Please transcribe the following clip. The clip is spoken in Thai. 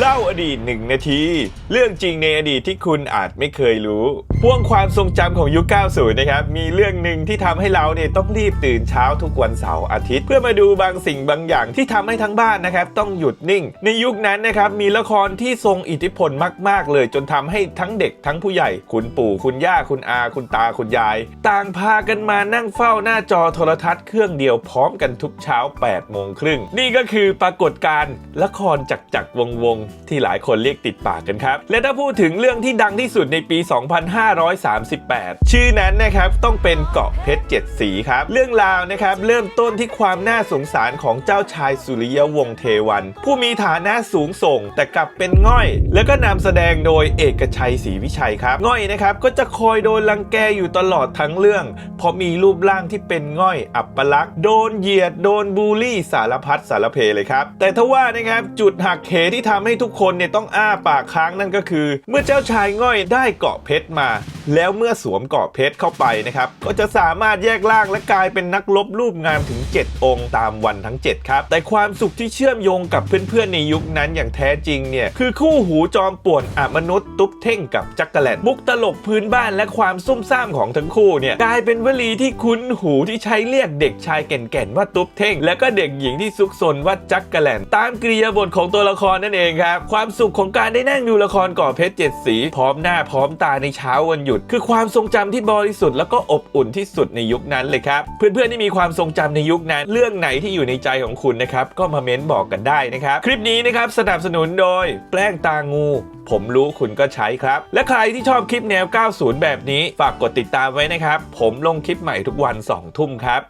เล่าอดีตหนึ่งนาที เรื่องจริงในอดีตที่คุณอาจไม่เคยรู้พ่วงความทรงจำของยุค 90 นะครับ มีเรื่องหนึ่งที่ทำให้เราเนี่ยต้องรีบตื่นเช้าทุกวันเสาร์อาทิตย์ เพื่อมาดูบางสิ่งบางอย่างที่ทำให้ทั้งบ้านนะครับ ต้องหยุดนิ่ง ในยุคนั้นนะครับ มีละครที่ทรงอิทธิพลมาก ๆ เลย จนทำให้ทั้งเด็กทั้งผู้ใหญ่ คุณปู่คุณย่าคุณอา คุณตาคุณยาย ต่างพากันมานั่งเฝ้าหน้าจอโทรทัศน์เครื่องเดียวพร้อมกันทุกเช้า8โมงครึ่งนี่ก็คือปรากฏการณ์ละครจักจักรวงวงที่หลายคนเรียกติดปากกันครับและถ้าพูดถึงเรื่องที่ดังที่สุดในปี2538 ชื่อนั้นนะครับต้องเป็นเกาะเพชรเจ็ดสีครับ เรื่องราวนะครับเริ่มต้นที่ความน่าสงสารของเจ้าชายสุริยวงศ์เทวัน ผู้มีฐานะสูงส่ง แต่กลับเป็นง่อย แล้วก็นำแสดงโดยเอกชัยศรีวิชัยครับง่อยนะครับก็จะคอยโดนรังแกอยู่ตลอดทั้งเรื่อง เพราะมีรูปร่างที่เป็นง่อยอัปลักษณ์โดนเหยียดโดนบูลลี่สารพัดสารเพเลยครับ แต่ทว่านะครับจุดหักเหที่ทำให้ทุกคนเนี่ยต้องอ้าปากค้างนั่นก็คือ เมื่อเจ้าชายง่อยได้เกาะเพชรมาแล้วเมื่อสวมเกาะเพชรเข้าไปนะครับก็จะสามารถแยกร่างและกลายเป็นนักรบรูปงามถึง 7 องค์ตามวันทั้ง 7 ครับ แต่ความสุขที่เชื่อมโยงกับเพื่อนๆในยุคนั้นอย่างแท้จริงเนี่ยคือคู่หูจอมป่วนอมนุษย์ตุ๊บเท่งกับจักรแลนมุกตลกพื้นบ้านและความซุ่มซ่ามของทั้งคู่เนี่ยกลายเป็นวลีที่คุ้นหูที่ใช้เรียกเด็กชายแก่นๆว่าตุ๊บเท่ง และก็เด็กหญิงที่ซุกซนว่าจักรแลนตามกริยาบทของตัวละครนั่นเองครับความสุขของการได้นั่งดูละครก่อเพชรเจ็ดสี พร้อมหน้าพร้อมตาในเช้าวันหยุด คือความทรงจำที่บริสุทธิ์แล้วก็อบอุ่นที่สุดในยุคนั้นเลยครับ เพื่อนๆที่มีความทรงจำในยุคนั้น เรื่องไหนที่อยู่ในใจของคุณนะครับ ก็มาเม้นบอกกันได้นะครับ คลิปนี้นะครับสนับสนุนโดยแป้งตางู ผมรู้คุณก็ใช้ครับ และใครที่ชอบคลิปแนว 90 แบบนี้ ฝากกดติดตามไว้นะครับ ผมลงคลิปใหม่ทุกวัน 2 ทุ่มครับ